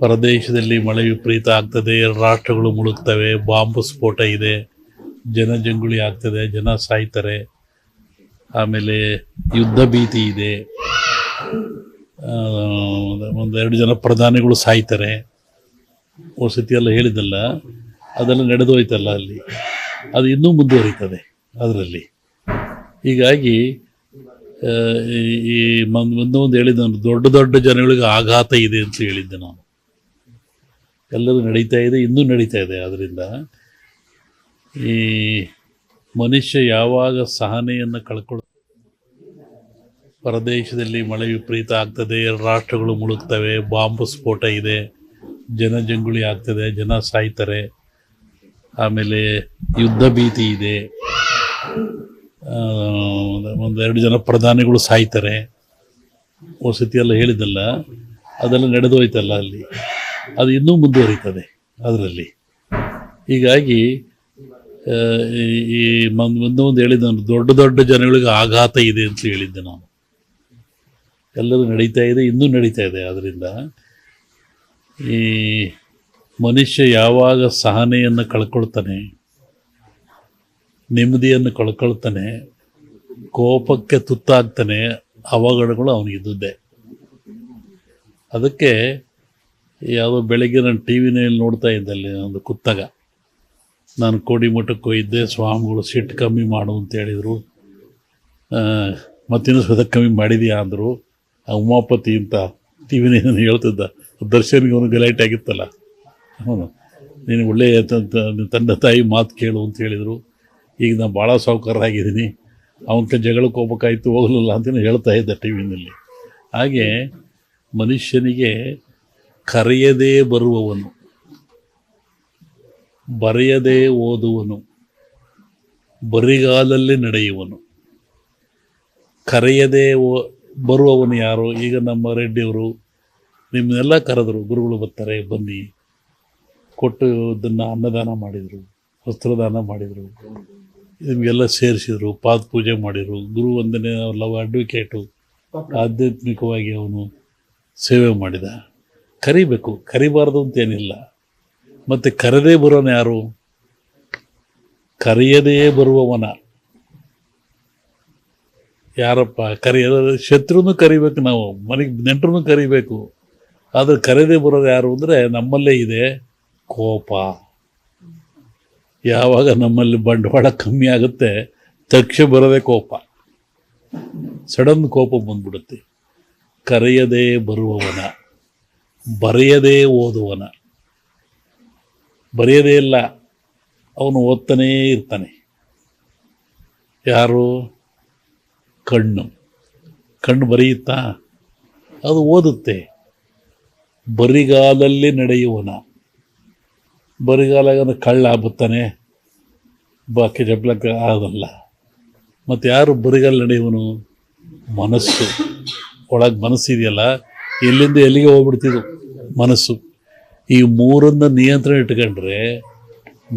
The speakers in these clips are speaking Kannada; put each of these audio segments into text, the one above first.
ಹೊರದೇಶದಲ್ಲಿ ಮಳೆ ವಿಪರೀತ ಆಗ್ತದೆ, ರಾಷ್ಟ್ರಗಳು ಮುಳುಗ್ತವೆ, ಬಾಂಬ್ ಸ್ಫೋಟ ಇದೆ ಜನಜಂಗುಳಿ ಆಗ್ತದೆ, ಜನ ಸಾಯ್ತಾರೆ, ಆಮೇಲೆ ಯುದ್ಧ ಭೀತಿ ಇದೆ ಒಂದೆರಡು ಜನ ಪ್ರಧಾನಿಗಳು ಸಾಯ್ತಾರೆ. ವಸತಿ ಎಲ್ಲ ಹೇಳಿದಲ್ಲ ಅದೆಲ್ಲ ನಡೆದು ಹೋಯ್ತಲ್ಲ ಅಲ್ಲಿ. ಅದು ಇನ್ನೂ ಮುಂದುವರಿತದೆ ಅದರಲ್ಲಿ. ಹೀಗಾಗಿ ಈ- ಒಂದೋ ಒಂದು ಹೇಳಿದ್ದೆ, ದೊಡ್ಡ ದೊಡ್ಡ ಜನಗಳಿಗೆ ಆಘಾತ ಇದೆ ಅಂತ ಹೇಳಿದ್ದೆ ನಾನು. ಎಲ್ಲರೂ ನಡೀತಾ ಇದೆ, ಇನ್ನೂ ನಡೀತಾ ಇದೆ. ಆದ್ದರಿಂದ ಈ ಮನುಷ್ಯ ಯಾವಾಗ ಸಹನೆಯನ್ನು ಕಳ್ಕೊಳ್ಳ ಹೊರದೇಶದಲ್ಲಿ ಮಳೆ ವಿಪರೀತ ಆಗ್ತದೆ, ರಾಷ್ಟ್ರಗಳು ಮುಳುಗ್ತವೆ, ಬಾಂಬ್ ಸ್ಫೋಟ ಇದೆ ಜನಜಂಗುಳಿ ಆಗ್ತದೆ, ಜನ ಸಾಯ್ತಾರೆ, ಆಮೇಲೆ ಯುದ್ಧ ಭೀತಿ ಇದೆ ಒಂದೆರಡು ಜನ ಪ್ರಧಾನಿಗಳು ಸಾಯ್ತಾರೆ. ವಸತಿ ಎಲ್ಲ ಹೇಳಿದ್ದಲ್ಲ, ಅದೆಲ್ಲ ನಡೆದು ಹೋಯ್ತಲ್ಲ ಅಲ್ಲಿ. ಅದು ಇನ್ನೂ ಮುಂದುವರಿತದೆ ಅದರಲ್ಲಿ. ಹೀಗಾಗಿ ಈ- ಮುಂದೆ ಒಂದು ಹೇಳಿದ್ದೆ ನಾನು, ದೊಡ್ಡ ದೊಡ್ಡ ಜನಗಳಿಗೆ ಆಘಾತ ಇದೆ ಅಂತ ಹೇಳಿದ್ದೆ ನಾನು. ಎಲ್ಲರೂ ನಡೀತಾ ಇದೆ, ಇನ್ನೂ ನಡೀತಾ ಇದೆ. ಅದರಿಂದ ಈ ಮನುಷ್ಯ ಯಾವಾಗ ಸಹನೆಯನ್ನು ಕಳ್ಕೊಳ್ತಾನೆ, ನೆಮ್ಮದಿಯನ್ನು ಕಳ್ಕೊಳ್ತಾನೆ, ಕೋಪಕ್ಕೆ ತುತ್ತಾಗ್ತಾನೆ, ಅವಘಡಗಳು ಅವನಿಗಿದ್ದುದೇ ಅದಕ್ಕೆ ಯಾವುದೋ ಬೆಳಗ್ಗೆ ನಾನು ಟಿ ವಿನಲ್ಲಿ ನೋಡ್ತಾ ಇದ್ದೆ ಅಲ್ಲಿ ಒಂದು ಕುತ್ತಗ. ನಾನು ಕೋಡಿಮಠಕ್ಕೆ ಹೋಗಿದ್ದೆ ಸ್ವಾಮಿಗಳು ಸಿಟ್ಟು ಕಮ್ಮಿ ಮಾಡು ಅಂತ ಹೇಳಿದರು. ಮತ್ತಿನ್ನೂ ಸ್ವತಃ ಕಮ್ಮಿ ಮಾಡಿದೀಯಾ ಅಂದರು. ಆ ಉಮಾಪತಿ ಅಂತ ಟಿ ವಿನಲ್ಲಿ ಹೇಳ್ತಿದ್ದ, ದರ್ಶನ್ಗೆ ಅವನು ಗಲಾಟೆ ಆಗಿತ್ತಲ್ಲ. ಹ್ಞೂ ನೀನು ಒಳ್ಳೆಯ ತಂದೆ ತಾಯಿ ಮಾತು ಕೇಳು ಅಂತ ಹೇಳಿದರು. ಈಗ ನಾನು ಭಾಳ ಸಾಹುಕಾರರಾಗಿದ್ದೀನಿ. ಅವನ ಜಗಳಕ್ಕೆ ಹೋಗ್ಬೇಕಾಯ್ತು, ಹೋಗಲಿಲ್ಲ ಅಂತ ಹೇಳ್ತಾ ಇದ್ದ ಟಿ ವಿನಲ್ಲಿ ಹಾಗೆ ಮನುಷ್ಯನಿಗೆ ಕರೆಯದೇ ಬರುವವನು, ಬರೆಯದೇ ಓದುವನು, ಬರಿಗಾಲಲ್ಲಿ ನಡೆಯುವನು. ಕರೆಯದೇ ಓ, ಬರುವವನು ಯಾರು? ಈಗ ನಮ್ಮ ರೆಡ್ಡಿಯವರು ನಿಮ್ಮನ್ನೆಲ್ಲ ಕರೆದರು. ಗುರುಗಳು ಬರ್ತಾರೆ, ಬನ್ನಿ. ಕೊಟ್ಟು ಇದನ್ನು ಅನ್ನದಾನ ಮಾಡಿದರು, ವಸ್ತ್ರದಾನ ಮಾಡಿದರು, ನಿಮಗೆಲ್ಲ ಸೇರಿಸಿದರು, ಪಾದ ಪೂಜೆ ಮಾಡಿದರು. ಗುರು ವಂದನೆ ಲವ್ ಅಡ್ವೊಕೇಟು ಆಧ್ಯಾತ್ಮಿಕವಾಗಿ ಅವನು ಸೇವೆ ಮಾಡಿದ. ಕರಿಬೇಕು, ಕರಿಬಾರ್ದು ಅಂತೇನಿಲ್ಲ. ಮತ್ತು ಕರೆದೇ ಬರೋನ ಯಾರು? ಕರೆಯದೇ ಬರುವವನ. ಯಾರಪ್ಪ? ಕರೆಯದ ಶತ್ರುನು ಕರಿಬೇಕು ನಾವು, ಮನೆಗೆ ನೆಂಟರನ್ನು ಕರಿಬೇಕು. ಆದರೆ ಕರೆದೇ ಬರೋದು ಯಾರು ಅಂದರೆ ನಮ್ಮಲ್ಲೇ ಇದೆ ಕೋಪ. ಯಾವಾಗ ನಮ್ಮಲ್ಲಿ ಬಂಡವಾಳ ಕಮ್ಮಿ ಆಗುತ್ತೆ ತಕ್ಷಣ ಬರೋದೇ ಕೋಪ. ಸಡನ್ ಕೋಪ ಬಂದ್ಬಿಡುತ್ತೆ. ಕರೆಯದೇ ಬರುವವನ. ಬರೆಯದೇ ಓದುವನ. ಬರೆಯದೇ ಇಲ್ಲ, ಅವನು ಓದ್ತಾನೇ ಇರ್ತಾನೆ. ಯಾರು? ಕಣ್ಣು. ಕಣ್ಣು ಬರೆಯುತ್ತಾ? ಅದು ಓದುತ್ತೆ. ಬರಿಗಾಲಲ್ಲಿ ನಡೆಯುವನ. ಬರಿಗಾಲ ಕಳ್ಳ ಹಬ್ಬುತ್ತಾನೆ ಬಾಕಿ ಜಪ್ಲಕ್ಕೆ ಆಗೋದಲ್ಲ ಮತ್ತು ಯಾರು ಬರಿಗಾಲ ನಡೆಯುವನು? ಮನಸ್ಸು. ಒಳಗೆ ಮನಸ್ಸಿದೆಯಲ್ಲ ಎಲ್ಲಿಂದ ಎಲ್ಲಿಗೆ ಹೋಗ್ಬಿಡ್ತಿದ್ವು? ಮನಸ್ಸು. ಈ ಮೂರನ್ನು ನಿಯಂತ್ರಣ ಇಟ್ಕೊಂಡ್ರೆ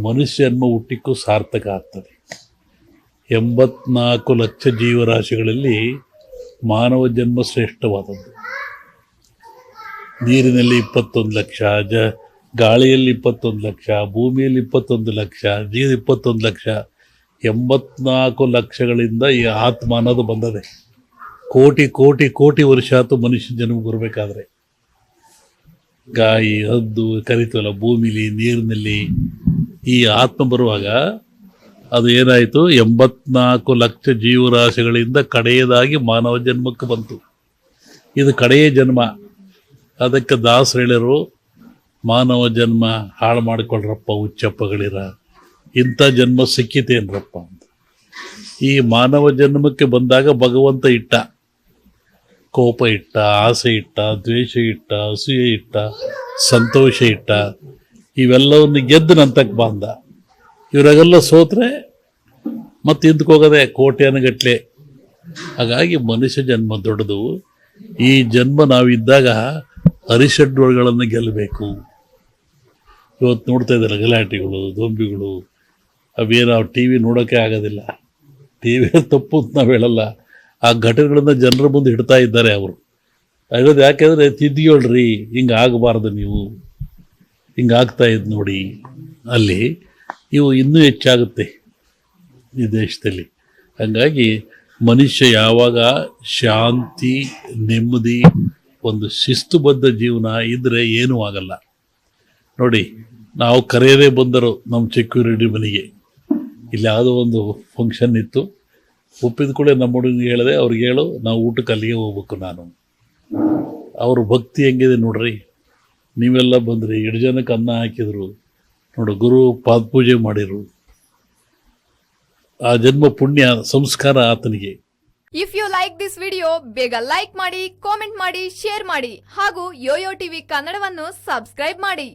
ಮನುಷ್ಯ ಜನ್ಮ ಹುಟ್ಟಿಕ್ಕೂ ಸಾರ್ಥಕ ಆಗ್ತದೆ. ಎಂಬತ್ನಾಲ್ಕು ಲಕ್ಷ ಜೀವರಾಶಿಗಳಲ್ಲಿ ಮಾನವ ಜನ್ಮ ಶ್ರೇಷ್ಠವಾದದ್ದು. ನೀರಿನಲ್ಲಿ ಇಪ್ಪತ್ತೊಂದು ಲಕ್ಷ, ಜ, ಗಾಳಿಯಲ್ಲಿ ಇಪ್ಪತ್ತೊಂದು ಲಕ್ಷ, ಭೂಮಿಯಲ್ಲಿ ಇಪ್ಪತ್ತೊಂದು ಲಕ್ಷ ನೀರು ಇಪ್ಪತ್ತೊಂದು ಲಕ್ಷ, ಎಂಬತ್ನಾಲ್ಕು ಲಕ್ಷಗಳಿಂದ ಈ ಆತ್ಮ ಅನ್ನೋದು ಬಂದದೆ. ಕೋಟಿ ಕೋಟಿ ಕೋಟಿ ವರ್ಷ ಆತು ಮನುಷ್ಯ ಜನ್ಮ ಬರಬೇಕಾದ್ರೆ. ಗಾಯಿ, ಹದ್ದು ಕರಿತವಲ್ಲ ಭೂಮಿಲಿ, ನೀರಿನಲ್ಲಿ ಈ ಆತ್ಮ ಬರುವಾಗ ಅದು ಏನಾಯಿತು? ಎಂಬತ್ನಾಲ್ಕು ಲಕ್ಷ ಜೀವರಾಶಿಗಳಿಂದ ಕಡೆಯದಾಗಿ ಮಾನವ ಜನ್ಮಕ್ಕೆ ಬಂತು. ಇದು ಕಡೆಯ ಜನ್ಮ. ಅದಕ್ಕೆ ದಾಸರು ಮಾನವ ಜನ್ಮ ಹಾಳು ಮಾಡಿಕೊಳ್ಳ್ರಪ್ಪ ಹುಚ್ಚಪ್ಪಗಳಿರ. ಇಂಥ ಜನ್ಮ ಸಿಕ್ಕಿತೇನ್ರಪ್ಪ ಅಂತ. ಈ ಮಾನವ ಜನ್ಮಕ್ಕೆ ಬಂದಾಗ ಭಗವಂತ ಇಟ್ಟ. ಕೋಪ ಇಟ್ಟ, ಆಸೆ ಇಟ್ಟ, ದ್ವೇಷ ಇಟ್ಟ, ಅಸೂಯೆ ಇಟ್ಟ, ಸಂತೋಷ ಇಟ್ಟ, ಇವೆಲ್ಲವನ್ನು ಗೆದ್ದು ನಂತಕ್ಕೆ ಬಂದ. ಇವರಾಗೆಲ್ಲ ಸೋತ್ರೆ ಮತ್ತೆ ಹಿಂದಕ್ಕೋಗದೆ ಕೋಟ್ಯಾನುಗಟ್ಲೆ ಹಾಗಾಗಿ ಮನುಷ್ಯ ಜನ್ಮ ದೊಡ್ಡದು. ಈ ಜನ್ಮ ನಾವಿದ್ದಾಗ ಅರಿಷಡ್ಗಳನ್ನು ಗೆಲ್ಲಬೇಕು. ಇವತ್ತು ನೋಡ್ತಾ ಇದ್ದಾರೆ ಗಲಾಟೆಗಳು ದೊಂಬಿಗಳು ಅವೇನು ನಾವು ಟಿ ವಿ ನೋಡೋಕ್ಕೆ ಆಗೋದಿಲ್ಲ. ಟಿ ವಿ ತಪ್ಪು ಅಂತ ನಾವು ಹೇಳಲ್ಲ. ಆ ಘಟನೆಗಳನ್ನು ಜನರ ಮುಂದೆ ಇಡ್ತಾ ಇದ್ದಾರೆ ಅವರು. ಹೇಳೋದು ಯಾಕೆಂದ್ರೆ ತಿದ್ದಿಯೋಳ್ರಿ, ಹಿಂಗೆ ಆಗಬಾರ್ದು ನೀವು. ಹಿಂಗೆ ಆಗ್ತಾ ಇದ್ ನೋಡಿ. ಅಲ್ಲಿ ಇವು ಇನ್ನೂ ಹೆಚ್ಚಾಗುತ್ತೆ ಈ ದೇಶದಲ್ಲಿ. ಹಾಗಾಗಿ ಮನುಷ್ಯ ಯಾವಾಗ ಶಾಂತಿ, ನೆಮ್ಮದಿ, ಒಂದು ಶಿಸ್ತುಬದ್ಧ ಜೀವನ ಇದ್ದರೆ ಏನೂ ಆಗಲ್ಲ. ನೋಡಿ, ನಾವು ಕರೆಯದೇ ಬಂದರು ನಮ್ಮ ಸೆಕ್ಯೂರಿಟಿ ಮನೆಗೆ. ಇಲ್ಲಿ ಯಾವುದೋ ಒಂದು ಫಂಕ್ಷನ್ ಇತ್ತು. ಒಪ್ಪಿದ ಕೂಡ ನಮ್ಮ ಹುಡುಗನಿಗೆ ಹೇಳಿದೆ ಅವ್ರಿಗೆ ಹೇಳು, ನಾವು ಊಟಕ್ಕೆ ಅಲ್ಲಿಗೆ ಹೋಗ್ಬೇಕು ನಾನು. ಅವ್ರ ಭಕ್ತಿ ಹೆಂಗಿದೆ ನೋಡ್ರಿ. ನೀವೆಲ್ಲ ಬಂದ್ರಿ ಎರಡು ಜನಕ್ಕೆ ಅನ್ನ ಹಾಕಿದ್ರು. ನೋಡು, ಗುರು ಪಾದಪೂಜೆ ಮಾಡಿರು. ಆ ಜನ್ಮ ಪುಣ್ಯ, ಸಂಸ್ಕಾರ ಆತನಿಗೆ. If you like this video ಬೇಗ ಲೈಕ್ ಮಾಡಿ ಕಾಮೆಂಟ್ ಮಾಡಿ ಶೇರ್ ಮಾಡಿ, ಹಾಗೂ ಯೋಯೋ ಟಿವಿ ಕನ್ನಡವನ್ನು ಸಬ್ಸ್ಕ್ರೈಬ್ ಮಾಡಿ.